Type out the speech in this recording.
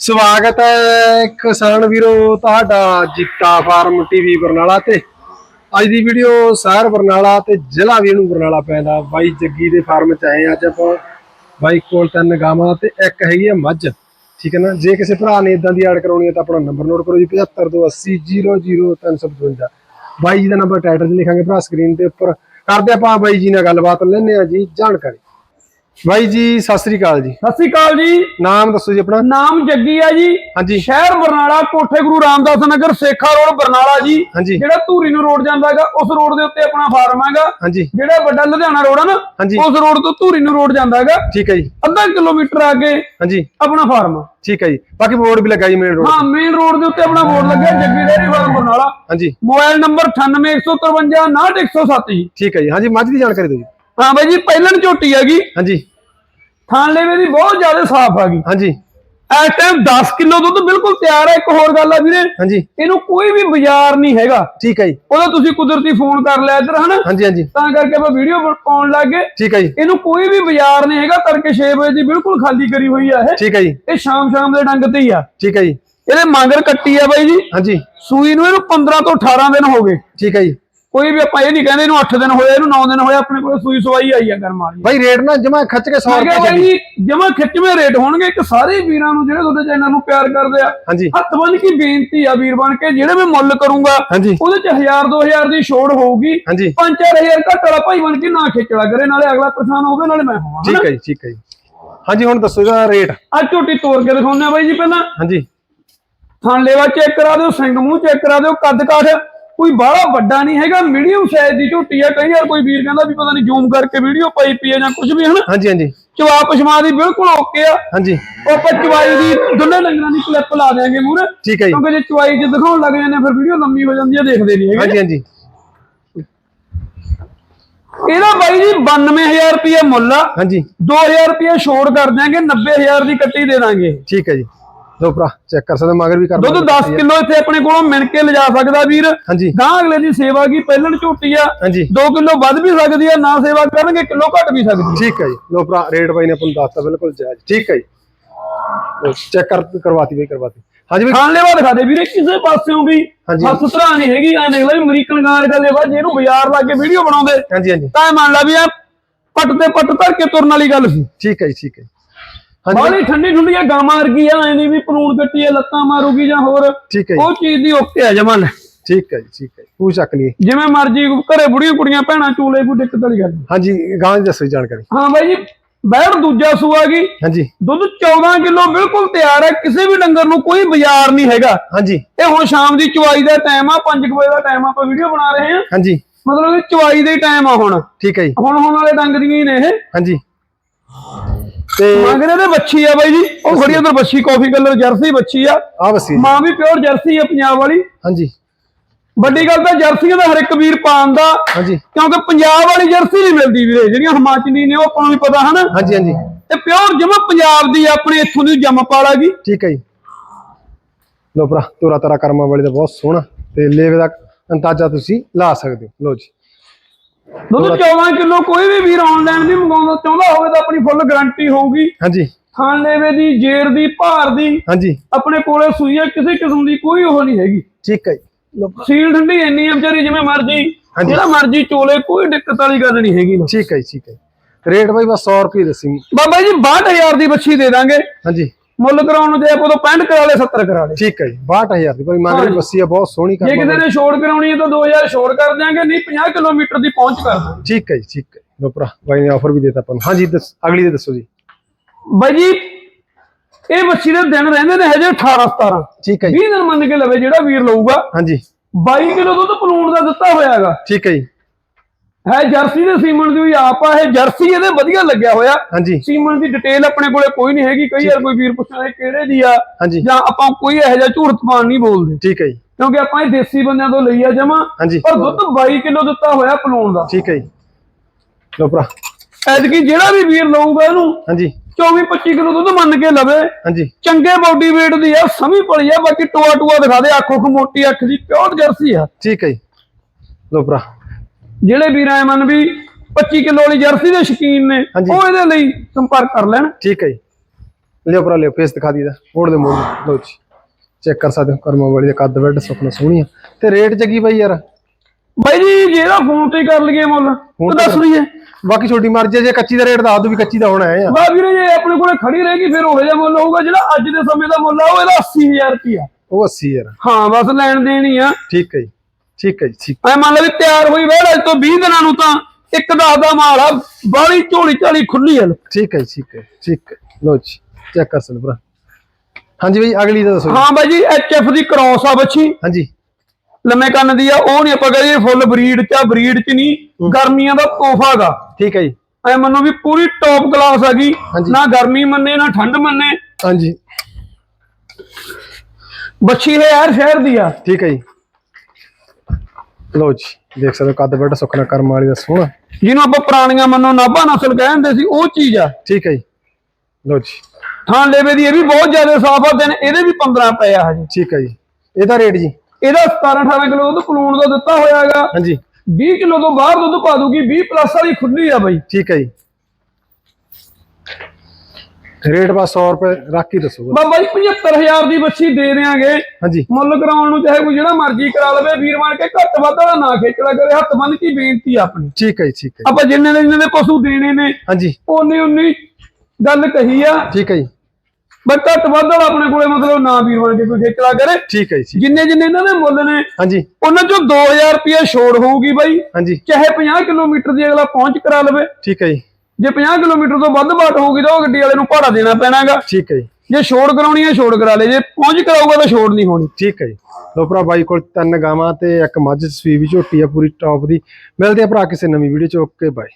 ਸਵਾਗਤ ਹੈ ਕਿਸਾਨ ਵੀਰੋ, ਤੁਹਾਡਾ ਜੀਤਾ ਫਾਰਮ ਟੀਵੀ ਬਰਨਾਲਾ ਤੇ। ਅੱਜ ਦੀ ਵੀਡੀਓ ਸ਼ਹਿਰ ਬਰਨਾਲਾ ਤੇ ਜ਼ਿਲ੍ਹਾ ਵੀ ਨੂੰ ਬਰਨਾਲਾ ਪੈਂਦਾ। ਬਾਈ ਜੱਗੀ ਦੇ ਫਾਰਮ ਚ ਆਏ ਅੱਜ ਆਪਾਂ। ਬਾਈ ਕੋਲ ਤਿੰਨ ਗਾਵਾਂ ਤੇ ਇੱਕ ਹੈਗੀ ਹੈ ਮੱਝ। ਠੀਕ ਹੈ ਨਾ? ਜੇ ਕਿਸੇ ਭਰਾ ਨੇ ਇਦਾਂ ਦੀ ਐਡ ਕਰਾਉਣੀ ਹੈ ਤਾਂ ਆਪਣਾ ਨੰਬਰ ਨੋਟ ਕਰੋ ਜੀ 7528000355 ਬਾਈ ਜੀ ਦਾ ਨੰਬਰ ਟਾਈਟਲ 'ਚ ਲਿਖਾਂਗੇ ਭਰਾ ਸਕਰੀਨ ਦੇ ਉੱਪਰ। ਕਰਦੇ ਆਪਾਂ ਬਾਈ ਜੀ ਨਾਲ ਗੱਲਬਾਤ ਲੈਣੇ ਆ ਜੀ ਜਾਣਕਾਰੀ। ਬਾਈ ਜੀ ਸਤਿ ਸ੍ਰੀ ਅਕਾਲ ਜੀ। ਸਤਿ ਸ੍ਰੀ ਅਕਾਲ ਜੀ। ਨਾਮ ਦੱਸੋ ਜੀ ਆਪਣਾ। ਨਾਮ ਜੱਗੀ ਆ ਜੀ। ਹਾਂਜੀ। ਸ਼ਹਿਰ ਬਰਨਾਲਾ ਕੋਠੇ ਗੁਰੂ ਰਾਮਦਾਸ ਨਗਰ ਸੇਖਾ ਰੋਡ ਬਰਨਾਲਾ ਜੀ। ਹਾਂਜੀ। ਜਿਹੜਾ ਧੂਰੀ ਨੂੰ ਰੋਡ ਜਾਂਦਾ ਹੈਗਾ ਉਸ ਰੋਡ ਦੇ ਉੱਤੇ ਆਪਣਾ ਫਾਰਮ ਹੈਗਾ। ਹਾਂਜੀ। ਜਿਹੜਾ ਵੱਡਾ ਲੁਧਿਆਣਾ ਰੋਡ ਆ ਨਾ। ਉਸ ਰੋਡ ਤੋਂ ਧੂਰੀ ਨੂੰ ਰੋਡ ਜਾਂਦਾ ਹੈਗਾ। ਠੀਕ ਹੈ ਜੀ। ਅੱਧਾ ਕਿਲੋਮੀਟਰ ਅੱਗੇ ਹਾਂਜੀ। ਆਪਣਾ ਫਾਰਮ ਆ। ਠੀਕ ਹੈ ਜੀ। ਬਾਕੀ ਬੋਰਡ ਵੀ ਲੱਗਾ ਜੀ ਮੇਨ ਰੋਡ ਹਾਂ ਮੇਨ ਰੋਡ ਦੇ ਉੱਤੇ ਆਪਣਾ ਬੋਰਡ ਲੱਗਿਆ ਜੱਗੀ ਡੇਅਰੀ ਫਾਰਮ ਬਰਨਾਲਾ। ਹਾਂਜੀ। ਮੋਬਾਈਲ ਨੰਬਰ 9815 69107 ਜੀ। ਠੀਕ ਹੈ ਜੀ। ਹਾਂਜੀ ਮੱਝ ਦੀ ਜਾਣਕਾਰੀ ਦਿਓ ਜੀ। ਹਾਂ ਬਾਈ ਜੀ ਪਹਿਲਣ ਝੋਟੀ ਹੈਗੀ। ਹਾਂਜੀ। ਥਾਣ ਲੈਵੇ ਦੀ ਬਹੁਤ ਜ਼ਿਆਦਾ ਸਾਫ਼ ਹੈਗੀ ਹਾਂਜੀ। ਇਸ ਟਾਈਮ 10 ਕਿਲੋ ਦੁੱਧ ਬਿਲਕੁਲ ਤਿਆਰ ਹੈ ਇੱਕ ਹੋਰ ਗੱਲ ਆ ਵੀਰੇ। ਹਾਂਜੀ। ਇਹਨੂੰ ਕੋਈ ਵੀ ਬਾਜ਼ਾਰ ਨਹੀਂ ਹੈਗਾ। ਠੀਕ ਹੈ ਜੀ। ਉਹਦਾ ਤੁਸੀਂ ਕੁਦਰਤੀ ਫੋਨ ਕਰ ਲਿਆ ਇੱਧਰ ਹਨਾ? ਹਾਂਜੀ ਹਾਂਜੀ। ਤਾਂ ਕਰਕੇ ਆਪਾਂ ਵੀਡੀਓ ਪਾਉਣ ਲੱਗੇ ਠੀਕ ਹੈ ਜੀ। ਇਹਨੂੰ ਕੋਈ ਵੀ ਬਾਜ਼ਾਰ ਨਹੀਂ ਹੈਗਾ ਤੜਕੇ 6 ਵਜੇ ਦੀ ਬਿਲਕੁਲ ਖਾਲੀ ਕਰੀ ਹੋਈ ਆ ਇਹ। ਠੀਕ ਹੈ ਜੀ। ਇਹ ਸ਼ਾਮ ਸ਼ਾਮ ਦੇ ਡੰਗ ਤੇ ਹੀ ਆ। ਠੀਕ ਹੈ ਜੀ। ਇਹਦੇ ਮੰਗਰ ਕੱਟੀ ਆ ਬਾਈ ਜੀ। ਹਾਂਜੀ। ਸੂਈ ਨੂੰ ਇਹਨੂੰ 15 ਤੋਂ 18 ਦਿਨ ਹੋ ਗਏ। ਠੀਕ ਹੈ ਜੀ। ਕੋਈ ਵੀ ਆਪਾਂ ਇਹ ਨਹੀਂ ਕਹਿੰਦੇ ਇਹਨੂੰ 8 ਦਿਨ ਹੋਏ ਇਹਨੂੰ 9 ਦਿਨ ਹੋਏ ਆਪਣੇ ਕੋਲ ਸੂਈ ਸਵਾਈ ਆਈ ਆ ਕਰਮ ਵਾਲੀ। ਬਾਈ ਰੇਟ ਨਾ ਜਮਾ ਖੱਚ ਕੇ 100 ਮੈਂ ਕਿਹਾ ਰੁਪਏ ਜੀ ਜਮਾ ਖਿੱਚਵੇਂ ਰੇਟ ਹੋਣਗੇ ਇੱਕ ਸਾਰੇ ਵੀਰਾਂ ਨੂੰ ਜਿਹੜੇ ਤੁਹਾਡੇ ਚੈਨਲ ਨੂੰ ਪਿਆਰ ਕਰਦੇ ਆ। ਹੱਥ ਬੰਨ ਕੇ ਬੇਨਤੀ ਆ ਵੀਰ ਬਣ ਕੇ ਜਿਹੜੇ ਮੈਂ ਮੁੱਲ ਕਰੂੰਗਾ ਉਹਦੇ ਚ 1000 2000 ਦੀ ਛੋੜ ਹੋਊਗੀ। ਹਾਂਜੀ। 5-4000 ਘੱਟ ਵਾਲਾ ਭਾਈ ਬਣ ਕੇ ਨਾ ਖੇਚਲਾ ਕਰੇ ਨਾਲੇ ਅਗਲਾ ਪਰੇਸ਼ਾਨ ਹੋਵੇ ਨਾਲੇ ਮੈਂ ਹੋਵਾਂ ਠੀਕ ਹੈ ਜੀ ਠੀਕ ਹੈ ਜੀ। ਹਾਂਜੀ ਹੁਣ ਦੱਸੋ ਇਹਦਾ ਰੇਟ। ਆ ਝੋਟੀ ਤੋੜ ਕੇ ਦਿਖਾਉਂਦੇ ਆ ਬਾਈ ਜੀ ਪਹਿਲਾਂ। ਹਾਂਜੀ। ਥਣ ਲੈਵਾ ਚੈੱਕ ਕਰਾ ਦਿਓ ਸਿੰਘ ਮੂੰਹ ਚੈੱਕ ਕਰਾ ਦਿਓ ਕੱਦ ਕਾਠ। ਕੋਈ ਬਾਹਲਾ ਵੱਡਾ ਨਹੀਂ ਹੈਗਾ ਮੀਡੀਅਮ ਸਾਈਜ਼ ਦੀ ਝੋਟੀ ਆ। ਕਈ ਵਾਰ ਕੋਈ ਵੀਰ ਕਹਿੰਦਾ ਵੀ ਪਤਾ ਨਹੀਂ ਜ਼ੂਮ ਕਰਕੇ ਵੀਡੀਓ ਪਾਈ ਪਈ ਜਾਂ ਕੁਝ ਵੀ ਹਨਾ? ਹਾਂਜੀ ਹਾਂਜੀ। ਚਵਾ ਪਛਮਾ ਦੀ ਬਿਲਕੁਲ ਓਕੇ ਆ। ਹਾਂਜੀ। ਉਹ ਆਪਾਂ ਚਵਾਈ ਦੀ ਦੋਨੇ ਲੰਗਰਾਂ ਦੀ ਕਲਿੱਪ ਲਾ ਦੇਾਂਗੇ ਮੂਹਰੇ। ਠੀਕ ਹੈ ਜੀ। ਕਿਉਂਕਿ ਜੇ ਚਵਾਈ ਚ ਦਿਖਾਉਣ ਲੱਗ ਜਾਂਦੇ ਫਿਰ ਵੀਡੀਓ ਲੰਮੀ ਹੋ ਜਾਂਦੀ ਆ ਦੇਖਦੇ ਨਹੀਂ ਹੈਗੇ। ਹਾਂਜੀ ਹਾਂਜੀ। ਇਹਦਾ ਬਾਈ ਜੀ 92000 ਰੁਪਏ ਮੁੱਲ ਆ। ਹਾਂਜੀ। 2000 ਰੁਪਏ ਛੋੜ ਕਰ ਦਿਆਂਗੇ 90000 ਦੀ ਕੱਟੀ ਦੇ ਦਾਂਗੇ। ਠੀਕ ਹੈ ਜੀ। ਲੋ ਭਰਾ ਚੈੱਕ ਕਰ ਸਕਦੇ ਮਗਰ ਵੀ ਕਰ ਦੁੱਧ ਲਓ। 10 ਕਿਲੋ ਇੱਥੇ ਆਪਣੇ ਕੋਲੋਂ ਮਿਣ ਕੇ ਲਿਜਾ ਸਕਦਾ ਵੀਰ। ਹਾਂਜੀ। ਗਾਂ ਅਗਲੇ ਦੀ ਸੇਵਾ ਕੀ ਪਹਿਲਣ ਝੋਟੀ ਆ। ਹਾਂਜੀ। 2 ਕਿਲੋ ਵੱਧ ਵੀ ਸਕਦੀ ਆ ਨਾ ਸੇਵਾ ਕਰਨਗੇ ਕਿਲੋ ਘੱਟ ਵੀ ਸਕਦੀ ਆ। ਠੀਕ ਹੈ ਜੀ। ਲੋ ਭਰਾ ਰੇਟ ਬਾਈ ਨੇ ਆਪਾਂ ਨੂੰ ਦੱਸਤਾ ਬਿਲਕੁਲ ਜਾਇਜ਼। ਠੀਕ ਹੈ ਜੀ। ਚੈੱਕ ਕਰ ਕਰਵਾਤੀ ਬਈ ਕਰਵਾਤੀ। ਹਾਂਜੀ ਬਈ। ਖਾਣ ਲੈਵਾ ਦਿਖਾ ਦੇ ਵੀਰੇ ਕਿਸੇ ਪਾਸਿਓਂ ਵੀ। ਹੱਥ ਧਰਾ ਨਹੀਂ ਹੈਗੀ ਐ ਦੇਖ ਲੈ ਵੀ ਅਮਰੀਕਨ ਗਾਂ ਵਰਗਾ ਲੈਵਾ ਜੇ ਇਹਨੂੰ ਬਾਜ਼ਾਰ ਲਾ ਕੇ ਵੀਡੀਓ ਬਣਾਉਂਦੇ। ਹਾਂਜੀ ਹਾਂਜੀ। ਤਾਂ ਮੰਨ ਲਾ ਵੀ ਆ ਪੱਟ ਤੇ ਪੱਟ ਧਰ ਕੇ ਤੁਰਨ ਵਾਲੀ ਗੱਲ ਸੀ। ਠੀਕ ਹੈ ਜੀ ਠੀਕ ਹੈ ਬਾਹਲੀ ਠੰਡੀ ਠੰਡੀ ਆ ਗਾਂ ਵਰਗੀ ਆ ਐ ਨਹੀਂ ਵੀ ਪਲੂਣ ਕੱਟੀ ਆ ਲੱਤਾਂ ਮਾਰੂਗੀ ਜਾਂ ਹੋਰ। ਠੀਕ ਹੈ ਜੀ। ਉਹ ਚੀਜ਼ ਦੀ ਓਕੇ ਆ ਜਮਨ ਠੀਕ ਹੈ ਜੀ ਠੀਕ ਹੈ। ਕੋਈ ਚੱਕ ਨਹੀਂ ਜਿਵੇਂ ਮਰਜ਼ੀ ਘਰੇ ਬੁੜੀਆਂ ਕੁੜੀਆਂ ਭੈਣਾਂ ਚੂਲੇ ਕੋਈ ਦਿੱਕਤ ਵਾਲੀ ਗੱਲ। ਹਾਂਜੀ ਗਾਂ ਦੀ ਦੱਸੋ ਜਾਣਕਾਰੀ। ਹਾਂ ਬਾਈ ਜੀ ਬੈੜ ਦੂਜਾ ਸੂਆ ਗਈ ਹਾਂਜੀ। ਦੁੱਧ 14 ਕਿਲੋ ਬਿਲਕੁਲ ਤਿਆਰ ਹੈ ਕਿਸੇ ਵੀ ਡੰਗਰ ਨੂੰ ਕੋਈ ਬਾਜ਼ਾਰ ਨਹੀਂ ਹੈਗਾ। ਹਾਂਜੀ। ਇਹ ਹੁਣ ਸ਼ਾਮ ਦੀ ਚੁਆਈ ਦਾ ਟਾਈਮ ਆ 5 ਵਜੇ ਦਾ ਟਾਈਮ ਆਪਾਂ ਵੀਡੀਓ ਬਣਾ ਰਹੇ ਹਾਂ। ਹਾਂਜੀ। ਮਤਲਬ ਇਹ ਚੁਆਈ ਦੇ ਟਾਈਮ ਆ ਹੁਣ। ਠੀਕ ਹੈ ਜੀ। ਹੁਣ ਹੁਣ ਵਾਲੇ ਡੰਗ ਦੀਆਂ ਹੀ ਨੇ ਇਹ। ਹਾਂਜੀ। ਤੇ ਮਗਰ ਇਹਦੇ ਬੱਚੀ ਆ ਬਾਈ ਜੀ। ਉਹ ਖੜੀ ਉਧਰ ਬੱਚੀ ਕਾਫੀ ਕਲਰ ਜਰਸੀ ਬੱਚੀ ਆ। ਆ ਬਸੀ ਮਾਂ ਵੀ ਪਿਓਰ ਜਰਸੀ ਆ ਪੰਜਾਬ ਵਾਲੀ। ਹਾਂਜੀ। ਵੱਡੀ ਗੱਲ ਤਾਂ ਜਰਸੀਆਂ ਦਾ ਹਰ ਇੱਕ ਵੀਰ ਪਾਉਣ ਦਾ। ਹਾਂਜੀ। ਕਿਉਂਕਿ ਪੰਜਾਬ ਵਾਲੀ ਜਰਸੀ ਨਹੀਂ ਮਿਲਦੀ ਵੀਰੇ ਜਿਹੜੀਆਂ ਹਿਮਾਚਲੀ ਨੇ ਉਹ ਆਪਾਂ ਨੂੰ ਵੀ ਪਤਾ ਹਨਾ। ਹਾਂਜੀ ਹਾਂਜੀ। ਤੇ ਪਿਓਰ ਜਮਾ ਪੰਜਾਬ ਦੀ ਆਪਣੇ ਇੱਥੋਂ ਦੀ ਜੰਮਪਾਲ ਗਈ ਠੀਕ ਹੈ ਜੀ। ਲੋ ਭਰਾ ਤੋਰਾ ਤਾਰਾ ਕਰਮਾਂ ਵਾਲੇ ਦਾ ਬਹੁਤ ਸੋਹਣਾ ਤੇ ਲੇਵੇ ਦਾ ਅੰਦਾਜ਼ਾ ਤੁਸੀਂ ਲਾ ਸਕਦੇ ਹੋ। ਲੋ ਜੀ। ਦੁੱਧ 14 ਕਿਲੋ ਕੋਈ ਵੀ ਵੀਰ ਆਨਲਾਈਨ ਵੀ ਮੰਗਾਉਂਦਾ ਚਾਹੁੰਦਾ ਹੋਵੇ ਤਾਂ ਆਪਣੀ ਫੁੱਲ ਗਾਰੰਟੀ ਹੋਊਗੀ। ਹਾਂਜੀ। ਲੈਵੇ ਦੀ ਜੇਰ ਦੀ ਭਾਰ ਦੀ ਹਾਂਜੀ। ਆਪਣੇ ਕੋਲੇ ਸੂਈ ਕਿਸੇ ਕਿਸਮ ਦੀ ਕੋਈ ਉਹ ਨਹੀਂ ਹੈਗੀ। ਠੀਕ ਹੈ ਸੀਲ ਠੰਡੀ ਇੰਨੀ ਵਿਚਾਰੀ ਜਿਵੇਂ ਮਰਜ਼ੀ। ਜਿਹੜਾ ਮਰਜ਼ੀ ਚੋਲੇ ਕੋਈ ਦਿੱਕਤ ਵਾਲੀ ਗੱਲ ਨਹੀਂ ਹੈਗੀ। ਠੀਕ ਹੈ ਠੀਕ ਹੈ। ਰੇਟ ਬਾਈ ਬਸ 100 ਰੁਪਏ ਦੱਸੀ। ਬਾਬਾ ਜੀ 62000 ਦੀ ਬੱਚੀ ਦੇ ਦਾਂਗੇ। ਹਾਂਜੀ। ਮੁੱਲ ਕਰਾਉਣ ਨੂੰ ਜੇ ਆਪਾਂ ਤੋਂ 65 ਕਰਾ ਲੇ 70 ਕਰਾ ਲੇ ਠੀਕ ਹੈ ਜੀ 62000 ਦੀ। ਕੋਈ ਮਗਰ ਬੱਸੀ ਆ ਬਹੁਤ ਸੋਹਣੀ ਜੇ ਕਰਮਾਂ ਕਿਸੇ ਨੇ ਛੋੜ ਕਰਾਉਣੀ ਹੈ ਤਾਂ 2000 ਛੋੜ ਕਰ ਦਿਆਂਗੇ ਨਹੀਂ 50 ਕਿਲੋਮੀਟਰ ਦੀ ਪਹੁੰਚ ਕਰ ਦਾਂਗੇ ਠੀਕ ਹੈ ਜੀ ਠੀਕ ਹੈ। ਲੋ ਭਰਾ ਬਾਈ ਨੇ ਆਫਰ ਵੀ ਦਿੱਤਾ ਆਪਾਂ ਨੂੰ। ਹਾਂਜੀ ਦੱਸ ਅਗਲੀ ਦੇ ਦੱਸੋ ਜੀ। ਬਾਈ ਜੀ ਇਹ ਬੱਚੀ ਦੇ ਦਿਨ ਰਹਿੰਦੇ ਨੇ ਹਜੇ 18 17 ਠੀਕ ਹੈ ਜੀ। 20 ਦਿਨ ਮੰਨ ਕੇ ਲਵੇ ਜਿਹੜਾ ਵੀਰ ਲਊਗਾ। ਹਾਂਜੀ। 22 ਕਿਲੋ ਦੁੱਧ ਪਲੂਣ ਦਾ ਦਿੱਤਾ ਹੋਇਆਗਾ। ਠੀਕ ਹੈ ਜੀ। ਹੈ ਜਰਸੀ ਦੇ ਸੀਮਨ ਦੀ ਵੀ ਆਪ ਆ ਇਹ ਜਰਸੀ ਇਹਦੇ ਵਧੀਆ ਲੱਗਿਆ ਹੋਇਆ। ਹਾਂਜੀ। ਸੀਮਨ ਦੀ ਡਿਟੇਲ ਆਪਣੇ ਕੋਲੇ ਕੋਈ ਨਹੀਂ ਹੈਗੀ ਕਈ ਵਾਰ ਕੋਈ ਵੀਰ ਪੁੱਛਦਾ ਇਹ ਕਿਹੜੇ ਦੀ ਆ ਹਾਂਜੀ। ਜਾਂ ਆਪਾਂ ਕੋਈ ਇਹੋ ਜਿਹਾ ਝੂਠ ਤਪਾਨ ਨਹੀਂ ਬੋਲਦੇ। ਠੀਕ ਹੈ ਜੀ। ਕਿਉਂਕਿ ਆਪਾਂ ਇਹ ਦੇਸੀ ਬੰਦਿਆਂ ਤੋਂ ਲਈ ਆ ਜਮਾ ਪਰ ਦੁੱਧ 22 ਕਿਲੋ ਦਿੱਤਾ ਹੋਇਆ ਪਲੂਣ ਦਾ। ਠੀਕ ਹੈ ਜੀ। ਲੋ ਭਰਾ। ਐਤਕੀ ਜਿਹੜਾ ਵੀ ਵੀਰ ਲਊਗਾ ਇਹਨੂੰ ਹਾਂਜੀ। 24 25 ਕਿਲੋ ਦੁੱਧ ਮੰਨ ਕੇ ਲਵੇ। ਹਾਂਜੀ। ਚੰਗੇ ਬਾਡੀ weight ਦੀ ਆ ਸਮੀ ਪਲੀ ਆ ਬਾਕੀ ਟੋਆ ਟੋਆ ਦਿਖਾ ਦੇ ਅੱਖ ਉੱਖ ਮੋਟੀ ਅੱਖ ਦੀ ਪਿਓਰ ਜਰਸੀ ਆ। ਠੀਕ ਹੈ ਜੀ। ਲੋ ਭਰਾ। ਜਿਹੜੇ ਵੀਰ ਐ ਮੰਨ ਵੀ 25 ਕਿਲੋ ਵਾਲੀ ਜਰਸੀ ਦੇ ਸ਼ਕੀਨ ਨੇ ਹਾਂਜੀ। ਉਹ ਇਹਦੇ ਲਈ ਸੰਪਰਕ ਕਰ ਲੈਣ। ਠੀਕ ਹੈ ਜੀ। ਲਿਓ ਭਰਾ ਲਿਓ ਫੇਸ ਦਿਖਾ ਦੀਦਾ ਮੋੜ ਦੇ ਮੋੜ ਦੇ। ਲਓ ਜੀ। ਚੈੱਕ ਕਰ ਸਕਦੇ ਹੋ ਕਰਮਾ ਵਾਲੀ ਦਾ ਕੱਦ ਬੈੱਡ ਸੁਪਨਾ ਸੋਹਣੀ ਆ। ਤੇ ਰੇਟ ਜੱਗੀ ਬਾਈ ਯਾਰ? ਬਾਈ ਜੀ ਜੇ ਇਹਦਾ ਫੋਨ ਤੇ ਕਰ ਲਈਏ ਮੁੱਲ ਤਾਂ ਦੱਸ ਦਈਏ। ਬਾਕੀ ਛੋਟੀ ਮਰਜ਼ੀ ਹੈ, ਜੇ ਕੱਚੀ ਦਾ ਰੇਟ ਦੱਸ ਦੋ ਵੀ ਕੱਚੀ ਦਾ ਹੋਣਾ ਹੈ। ਆ ਬਾ ਵੀਰੇ ਜੇ ਆਪਣੇ ਕੋਲੇ ਖੜੀ ਰਹੇਗੀ ਫਿਰ ਉਹ ਜਿਹਾ ਮੁੱਲ ਹੋਊਗਾ ਜਿਹੜਾ ਅੱਜ ਦੇ ਸਮੇਂ ਦਾ ਮੁੱਲ ਆ ਉਹ ਇਹਦਾ 80000 ਰੁਪਿਆ ਉਹ 80 ਯਾਰ ਹਾਂ ਬਸ ਲੈਣ ਦੇਣ ਆ। ਠੀਕ ਹੈ ਜੀ। ਠੀਕ ਹੈ ਜੀ ਠੀਕ ਐ ਮੰਨ ਲਓ ਵੀ ਤਿਆਰ ਹੋਈ ਵੇੜ ਅੱਜ ਤੋਂ 20 ਦਿਨਾਂ ਨੂੰ ਤਾਂ ਇੱਕ ਦਸ ਦਾ ਮਾਲ ਆ ਬਾਲੀ ਝੋਲੀ ਝਾਲੀ ਖੁੱਲੀ ਆ। ਠੀਕ ਹੈ ਠੀਕ ਹੈ ਠੀਕ ਹੈ। ਲਓ ਜੀ ਚੈੱਕ ਕਰ ਸਕਦੇ ਹੋ ਭਰਾ। ਹਾਂਜੀ ਬਾਈ ਅਗਲੀ ਦਾ ਦੱਸੋ। ਹਾਂ ਬਾਈ ਜੀ ਐਚਐਫ ਦੀ ਕ੍ਰੋਸ ਆ ਬੱਚੀ। ਹਾਂਜੀ। ਲੰਮੇ ਕੰਨ ਦੀ ਆ ਉਹ ਨਹੀਂ ਆਪਾਂ ਕਹੀਏ ਫੁੱਲ ਬਰੀਡ ਚ ਆ ਬਰੀਡ ਚ ਨਹੀਂ ਗਰਮੀਆਂ ਦਾ ਤੋਹਫਾ ਗਾ। ਠੀਕ ਹੈ ਜੀ। ਐ ਮੰਨੋ ਵੀ ਪੂਰੀ ਟੌਪ ਕਲਾਸ ਹੈਗੀ ਹਾਂਜੀ। ਨਾ ਗਰਮੀ ਮੰਨੇ ਨਾ ਠੰਡ ਮੰਨੇ। ਹਾਂਜੀ। ਬੱਚੀ ਹੈ ਯਾਰ ਸ਼ਹਿਰ ਦੀ ਆ। ਠੀਕ ਹੈ ਜੀ। ਲਓ ਜੀ ਦੇਖ ਸਕਦੇ ਹੋ ਕੱਦ ਬੈੱਡ ਸੁਖਨਾ ਕਰਮ ਵਾਲੀ ਦਾ ਸੋਹਣਾ। ਜਿਹਨੂੰ ਆਪਾਂ ਪੁਰਾਣੀਆਂ ਮੰਨੋ ਨਾਭਾ ਨਸਲ ਕਹਿੰਦੇ ਸੀ ਉਹ ਚੀਜ਼ ਆ। ਠੀਕ ਹੈ ਜੀ। ਲਓ ਜੀ। ਥਾਂ ਲੇਵੇ ਦੀ ਇਹ ਵੀ ਬਹੁਤ ਜ਼ਿਆਦਾ ਸਾਫ਼ ਆ ਦਿਨ ਇਹਦੇ ਵੀ 15 ਪਏ ਆ ਹਜੇ। ਠੀਕ ਹੈ ਜੀ। ਇਹਦਾ ਰੇਟ ਜੀ। ਇਹਦਾ 17 18 ਕਿਲੋ ਦੁੱਧ ਕਲੂਣ ਦਾ ਦਿੱਤਾ ਹੋਇਆਗਾ ਹਾਂਜੀ। 20 ਕਿਲੋ ਤੋਂ ਬਾਹਰ ਦੁੱਧ ਪਾ ਦੂਗੀ 20 ਪਲੱਸ ਵਾਲੀ ਖੁੱਲੀ ਆ ਬਾਈ। ਠੀਕ ਹੈ ਜੀ। ਰੇਟ ਬਸ 100 ਰੁਪਏ ਰੱਖ ਹੀ ਦੱਸੋ ਬਾਬਾ ਜੀ 75000 ਦੀ ਬੱਚੀ ਦੇ ਦੇਾਂਗੇ ਹਾਂਜੀ। ਮੁੱਲ ਕਰਾਉਣ ਨੂੰ ਚਾਹੇ ਕੋਈ ਜਿਹੜਾ ਮਰਜ਼ੀ ਕਰਾ ਲਵੇ ਵੀਰ ਬਣ ਕੇ ਘੱਟ ਵੱਧ ਵਾਲਾ ਨਾ ਖੇਚਲਾ ਕਰੇ ਹੱਥ ਬੰਨ ਕੀ ਬੇਨਤੀ ਆਪਣੀ। ਠੀਕ ਹੈ ਜੀ ਠੀਕ ਹੈ ਆਪਾਂ ਜਿੰਨੇ ਦੇ ਜਿੰਨੇ ਦੇ ਪਸ਼ੂ ਦੇਣੇ ਨੇ ਹਾਂਜੀ। ਉਨੀ ਉਨੀ ਗੱਲ ਕਹੀ ਆ। ਠੀਕ ਹੈ ਜੀ। ਬਸ ਘੱਟ ਵੱਧ ਵਾਲਾ ਆਪਣੇ ਕੋਲੇ ਮਤਲਬ ਨਾ ਵੀਰ ਬਣ ਕੇ ਕੋਈ ਖੇਚਲਾ ਕਰੇ। ਠੀਕ ਹੈ ਜੀ। ਜਿੰਨੇ ਜਿੰਨੇ ਇਹਨਾਂ ਦੇ ਮੁੱਲ ਨੇ ਹਾਂਜੀ। ਉਹਨਾਂ ਚੋਂ 2000 ਰੁਪਏ ਛੋੜ ਹੋਊਗੀ ਬਾਈ। ਹਾਂਜੀ। ਚਾਹੇ 50 ਕਿਲੋਮੀਟਰ ਦੀ ਅਗਲਾ ਪਹੁੰਚ ਕਰਾ ਲਵੇ। ਠੀਕ ਹੈ ਜੀ। ਜੇ 50 ਕਿਲੋਮੀਟਰ ਤੋਂ ਵੱਧ ਬਾਟ ਹੋਊਗੀ ਤਾਂ ਉਹ ਗੱਡੀ ਵਾਲੇ ਨੂੰ ਭਾੜਾ ਦੇਣਾ ਪੈਣਾਗਾ। ਠੀਕ ਹੈ ਜੀ। ਜੇ ਛੋੜ ਕਰਾਉਣੀ ਹੈ ਛੋੜ ਕਰਾ ਲੇ। ਜੇ ਪਹੁੰਚ ਕਰਾਊਗਾ ਤਾਂ ਛੋੜ ਨਹੀਂ ਹੋਣੀ। ਠੀਕ ਹੈ ਜੀ। ਲੋ ਭਰਾ ਬਾਈ ਕੋਲ ਤਿੰਨ ਗਾਵਾਂ ਤੇ ਇੱਕ ਮੱਝ ਸੂਈ ਵੀ ਝੋਟੀ ਆ ਪੂਰੀ ਟੌਪ ਦੀ। ਮਿਲਦੇ ਆ ਭਰਾ ਕਿਸੇ ਨਵੀਂ ਵੀਡੀਓ ਚ। Okay bye